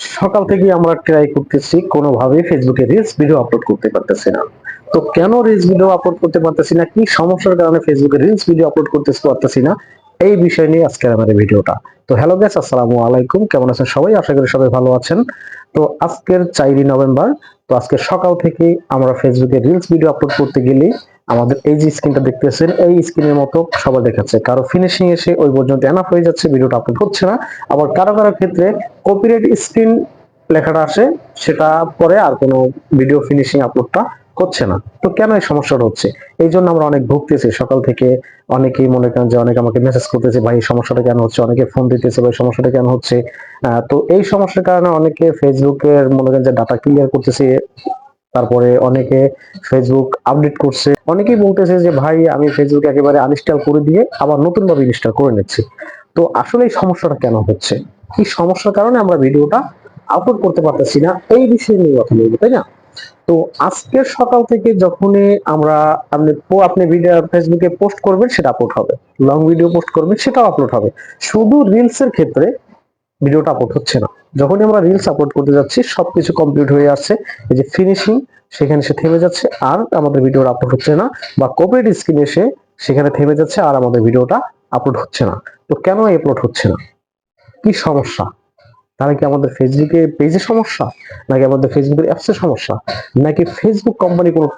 সকাল থেকে আমরা ট্রাই করতেছি, কোনোভাবেই ফেসবুকে রিলস ভিডিও আপলোড করতে পারতেছি না। তো কেন রিলস ভিডিও আপলোড করতে পারতেছি না? কি সমস্যার কারণে ফেসবুকে রিলস ভিডিও আপলোড করতে পারতেছি না? এই বিষয় নিয়ে আজকে এই ভিডিওটা। তো হ্যালো গ্যাস আসসালামু আলাইকুম। কেমন আছেন সবাই? আশা করি সবাই ভালো আছেন। তো আজকের চারই নভেম্বর। তো আজকে সকাল থেকে আমরা ফেসবুকে রিলস ভিডিও আপলোড করতে গেলে আমাদের এই যে স্ক্রিনটা দেখতেছেন, এই স্ক্রিনের মতো সবার দেখাচ্ছে। কারও ফিনিশিং এসে ওই পর্যন্ত এনাফ হয়ে যাচ্ছে, ভিডিওটা আপলোড হচ্ছে না। আবার কারও কারও ক্ষেত্রে কপিরাইট স্ক্রিন লেখাটা আসে, সেটা পরে আর কোনো ভিডিও ফিনিশিং আপলোডটা হচ্ছে না। তো কেন এই সমস্যাটা হচ্ছে? এই জন্য আমরা অনেক ভুগতেছি। সকাল থেকে অনেকেই মনে করেন যে অনেকে আমাকে মেসেজ করতেছে, ভাই, এই সমস্যাটা কেন হচ্ছে? অনেকে ফোন দিতেছে, ভাই সমস্যাটা কেন হচ্ছে? তো এই সমস্যার কারণে অনেকে ফেসবুকের মনে করেন যে ডাটা ক্লিয়ার করতেছে তারপরে অনেকে ফেসবুক আপডেট করছে। অনেকেই বলতেছে যে, ভাই, আমি ফেসবুক একেবারে আনইনস্টল করে দিয়ে আবার নতুন ভাবে ইনস্টল করে নিচ্ছি। তো আসলে এই সমস্যাটা কেন হচ্ছে? কি সমস্যার কারণে আমরা ভিডিওটা আপলোড করতে পারতেছি না। এই বিষয়ে নিয়ে কথা বলব, তাই না? তো আজকের সকাল থেকে যখনই আমরা আপনি আপনি ভিডিও ফেসবুকে পোস্ট করবেন, সেটা আপলোড হবে। লং ভিডিও পোস্ট করবেন, সেটাও আপলোড হবে। শুধু রিলস এর ক্ষেত্রে ভিডিওটা আপলোড হচ্ছে না। যখনই আমরা রিলস আপলোড করতে যাচ্ছি, সবকিছু কমপ্লিট হয়ে আসছে। এই যে ফিনিশিং সেখানে সে থেমে যাচ্ছে আর আমাদের ভিডিওটা আপলোড হচ্ছে না বা কপিরাইট স্ক্রিন এসে সেখানে থেমে যাচ্ছে আর আমাদের ভিডিওটা আপলোড হচ্ছে না। তো কেন আপলোড হচ্ছে না? কি সমস্যা? তাহলে কি আমাদের ফেসবুকে পেজে সমস্যা? নাকি আমাদের ফেসবুকের অ্যাপসের সমস্যা? নাকি ফেসবুক কোম্পানি কোনো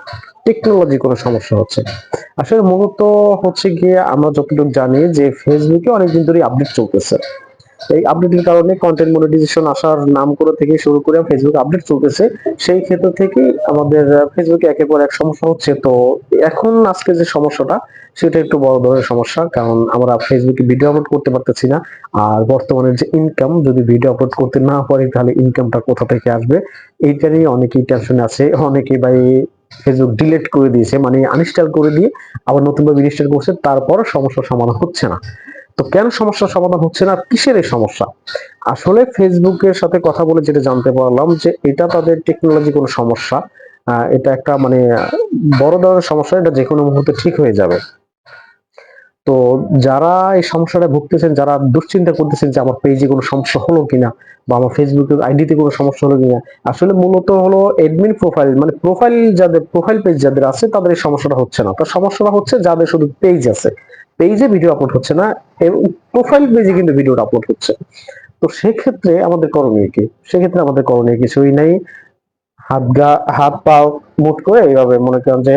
টেকনোলজি কোনো সমস্যা হচ্ছে? আসলে মূলত হচ্ছে গিয়ে আমরা যতটুকু জানি যে ফেসবুকে অনেকদিন ধরে আপডেট চলতেছে। এই আপডেটের কারণে কন্টেন্ট মনিটাইজেশন আসার নাম করে থেকে শুরু করে ফেসবুক আপডেট চলতেছে। সেই ক্ষেত্র থেকে আমাদের ফেসবুকে একের পর এক সমস্যা হচ্ছে। তো এখন আজকে যে সমস্যাটা, সেটা একটু বড় ধরনের সমস্যা, কারণ আমরা ফেসবুকে ভিডিও আপলোড করতে পারতেছি না। আর বর্তমানে যে ইনকাম যদি ভিডিও আপলোড করতে না পারি, তাহলে ইনকামটা কোথা থেকে আসবে? এইটা নিয়ে অনেকেই টেনশনে আছে। অনেকেই ভাই ফেসবুক ডিলিট করে দিয়েছে। মানে আনইনস্টল করে দিয়ে আবার নতুন ভাবে ইনস্টল করছে। তারপর সমস্যার সমাধান হচ্ছে না। তো কেন সমস্যার সমাধান হচ্ছে না? কিসের এই সমস্যা? আসলে ফেসবুকের সাথে কথা বলে যেটা জানতে পারলাম যে এটা তাদের টেকনোলজি কোনো সমস্যা। এটা একটা মানে বড় ধরনের সমস্যা, এটা যে কোনো মুহূর্তে ঠিক হয়ে যাবে। তো যারা এই সমস্যাটা ভুগতেছেন, যারা দুশ্চিন্তা করতেছেন যে আমার পেজে কোনো সমস্যা হলো কিনা বা আমার ফেসবুকের আইডিতে কোনো সমস্যা হলো কিনা, আসলে মূলত হলো এডমিন প্রোফাইল মানে প্রোফাইল যাদের প্রোফাইল পেজ যাদের আছে তাদের এই সমস্যাটা হচ্ছে না। তো সমস্যাটা হচ্ছে যাদের শুধু পেজ আছে। পেজে ভিডিও আপলোড হচ্ছে না, এবং প্রোফাইল পেজে কিন্তু ভিডিওটা আপলোড হচ্ছে। তো সেক্ষেত্রে আমাদের করণীয় কি? সেক্ষেত্রে আমাদের করণীয় কিছুই নেই। হাত গা হাত পা মুট করে এইভাবে মনে করেন যে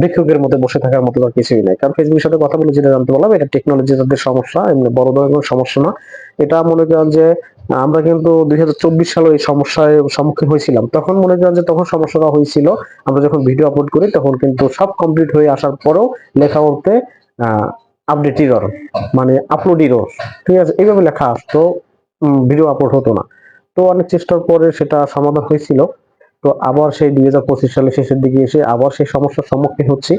ভিক্ষুকের মধ্যে বসে থাকার মতো আর কিছুই নাই। কারণ ফেসবুকের সাথে কথা বলে যেটা জানতে পারলাম, এটা টেকনোলজি তাদের সমস্যা, এমনি বড় ধরনের সমস্যা না। এটা মনে করেন যে, আমরা কিন্তু দুই হাজার চব্বিশ সালে এই সমস্যায় সম্মুখীন হয়েছিলাম। তখন মনে করেন যে, তখন সমস্যাটা হয়েছিল, আমরা যখন ভিডিও আপলোড করি, তখন কিন্তু সব কমপ্লিট হয়ে আসার পরেও লেখা বলতে আপডেট ইরর মানে আপলোড ইরর ঠিক আছে, এইভাবে লেখা আসতো ভিডিও আপলোড হতো না। তো অনেক চেষ্টার পরে সেটা সমাধান হয়েছিল। তো আবার সেই দুই হাজার পঁচিশ সালের শেষের দিকে এসে আবার সেই সমস্যার সম্মুখীন হচ্ছি।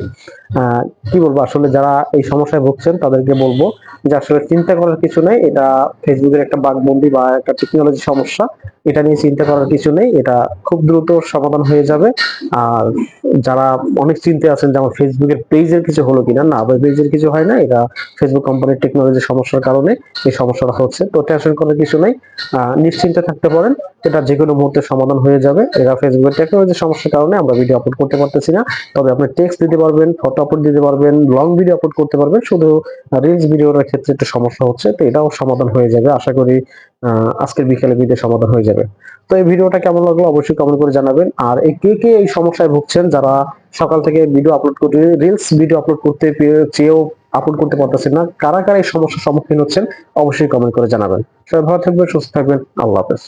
কি বলব? আসলে যারা এই সমস্যায় ভুগছেন তাদেরকে বলব যে আসলে চিন্তা করার কিছু নেই, এটা ফেসবুকের একটা বাগবন্দি বা একটা টেকনোলজি সমস্যা। এটা নিয়ে চিন্তা করার কিছু নেই, এটা খুব দ্রুত সমাধান হয়ে যাবে। আর যারা অনেক চিন্তা আছেন যে আমার ফেসবুকের পেজের কিছু হলো কিনা, না আবার পেজের কিছু হয় না, এটা ফেসবুক কোম্পানির টেকনোলজি সমস্যার কারণে এই সমস্যাটা হচ্ছে। তো টেনশন করার কিছু নেই নিশ্চিন্তে থাকতে পারেন, এটা যে কোনো মুহূর্তে সমাধান হয়ে যাবে। এটা ফেসবুকের টেকনোলজি সমস্যার কারণে আমরা ভিডিও আপলোড করতে পারতেছি না। তবে আপনি টেক্সট দিতে পারবেন ফটো আপলোড দিতে পারবেন লং ভিডিও আপলোড করতে পারবেন। শুধু রিলস ভিডিওর ক্ষেত্রে একটু সমস্যা হচ্ছে, তো এটাও সমাধান হয়ে যাবে। আশা করি আজকের বিকেলে ভিডিও সমাধান হয়ে যাবে। তো এই ভিডিওটা কেমন লাগল অবশ্যই কমেন্ট করে জানাবেন। আর এই কে কে এই সমস্যায় ভুগছেন, যারা সকাল থেকে ভিডিও আপলোড করতে রিলস ভিডিও আপলোড করতে চেয়েও আপলোড করতে পারতেছেন না, কারা কারা এই সমস্যার সম্মুখীন হচ্ছেন, অবশ্যই কমেন্ট করে জানাবেন। সবাই ভালো থাকবেন, সুস্থ থাকবেন। আল্লাহ হাফেজ।